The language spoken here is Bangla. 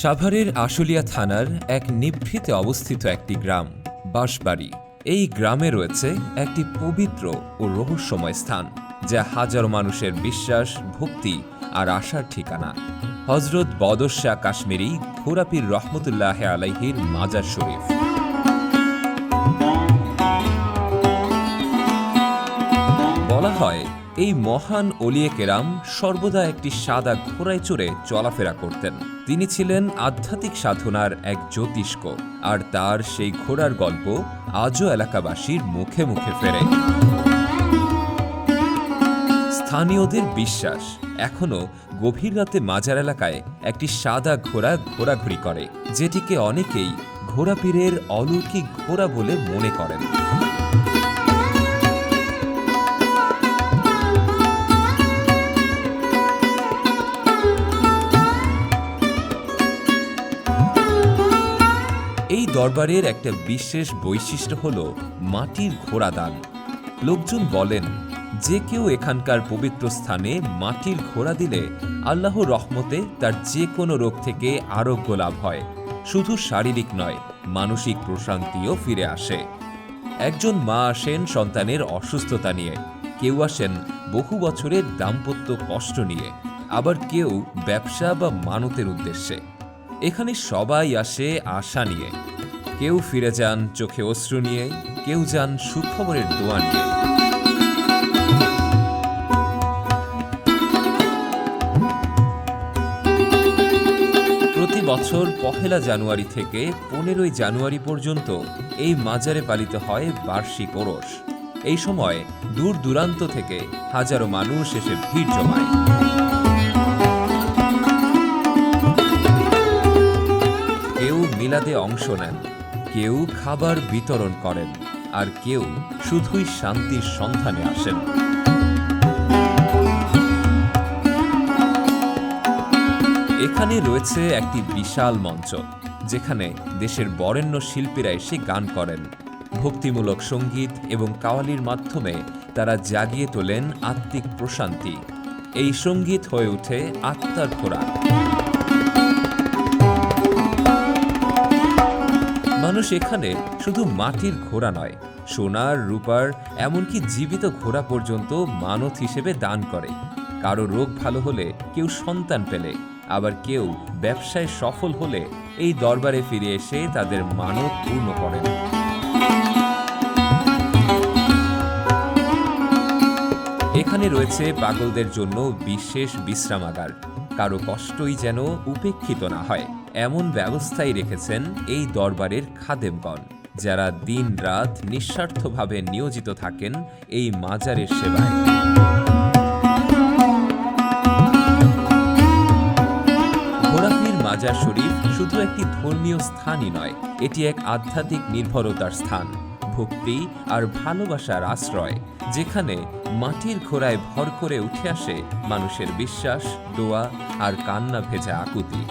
সাভারের আশুলিয়া থানার এক নিভৃতে অবস্থিত একটি গ্রাম, বাঁশবাড়ি। এই গ্রামে রয়েছে একটি পবিত্র ও রহস্যময় স্থান, যা হাজার মানুষের বিশ্বাস, ভক্তি আর আশার ঠিকানা। হজরত শাহ কাশ্মীরি ঘোরাপির রহমতুল্লাহ আলাইহির মাজার শরীফ। এই মহান অলিয়ে কেরাম সর্বদা একটি সাদা ঘোড়ায় চড়ে চলাফেরা করতেন। তিনি ছিলেন আধ্যাত্মিক সাধনার এক জ্যোতিষ্ক, আর তার সেই ঘোড়ার গল্প আজও এলাকাবাসীর মুখে মুখে ফেরে। স্থানীয়দের বিশ্বাস, এখনও গভীর রাতে মাজার এলাকায় একটি সাদা ঘোড়া ঘোরাঘুরি করে, যেটিকে অনেকেই ঘোড়াপীরের অলৌকিক ঘোড়া বলে মনে করেন। দরবারের একটা বিশেষ বৈশিষ্ট্য হল মাটির ঘোড়াদান। লোকজন বলেন, যে কেউ এখানকার পবিত্র স্থানে মাটির ঘোড়া দিলে আল্লাহ রহমতে তার যে কোনো রোগ থেকে আরোগ্য লাভ হয়। শুধু শারীরিক নয়, মানসিক প্রশান্তিও ফিরে আসে। একজন মা আসেন সন্তানের অসুস্থতা নিয়ে। কেউ আসেন বহু বছরের দাম্পত্য কষ্ট নিয়ে। আবার কেউ ব্যবসা বা মানতের উদ্দেশ্যে। এখানে সবাই আসে আশা নিয়ে। কেউ ফিরে যান চোখে অশ্রু নিয়ে, কেউ যান সুখবরের দোয়া নিয়ে। প্রতি বছর পহেলা জানুয়ারি থেকে পনেরোই জানুয়ারি পর্যন্ত এই মাজারে পালিত হয় বার্ষিক ওরস। এই সময় দূর দূরান্ত থেকে হাজারো মানুষ এসে ভিড় জমায়। কেউ মিলাদে অংশ নেন কেউ খাবার বিতরণ করেন, আর কেউ শুধুই শান্তির সন্ধানে আসেন। এখানে রয়েছে একটি বিশাল মঞ্চ, যেখানে দেশের বরেণ্য শিল্পীরা এসে গান করেন। ভক্তিমূলক সংগীত এবং কাওয়ালির মাধ্যমে তারা জাগিয়ে তোলেন আত্মিক প্রশান্তি। এই সংগীত হয়ে ওঠে আত্মার খোরাক। মানুষ এখানে শুধু মাটির ঘোড়া নয়, সোনার, রূপার, এমনকি জীবিত ঘোড়া পর্যন্ত মানত হিসেবে দান করে। কারও রোগ ভালো হলে কেউ সন্তান পেলে, আবার কেউ ব্যবসায় সফল হলে এই দরবারে ফিরে এসে তাদের মানত পূর্ণ করেন। এখানে রয়েছে পাগলদের জন্য বিশেষ বিশ্রামাগার, কারও কষ্টই যেন উপেক্ষিত না হয়। এমন ব্যবস্থাই রেখেছেন এই দরবারের খাদেমগণ, যারা দিন রাত নিঃস্বার্থভাবে নিয়োজিত থাকেন এই মাজারের সেবায়। ঘোড়াপীর মাজার শরীফ শুধু একটি ধর্মীয় স্থানই নয়, এটি এক আধ্যাত্মিক নির্ভরতার স্থান, ভক্তি আর ভালোবাসার আশ্রয়, যেখানে মাটির ঘোড়ায় ভর করে উঠে আসে মানুষের বিশ্বাস, দোয়া আর কান্না ভেজা আকুতি।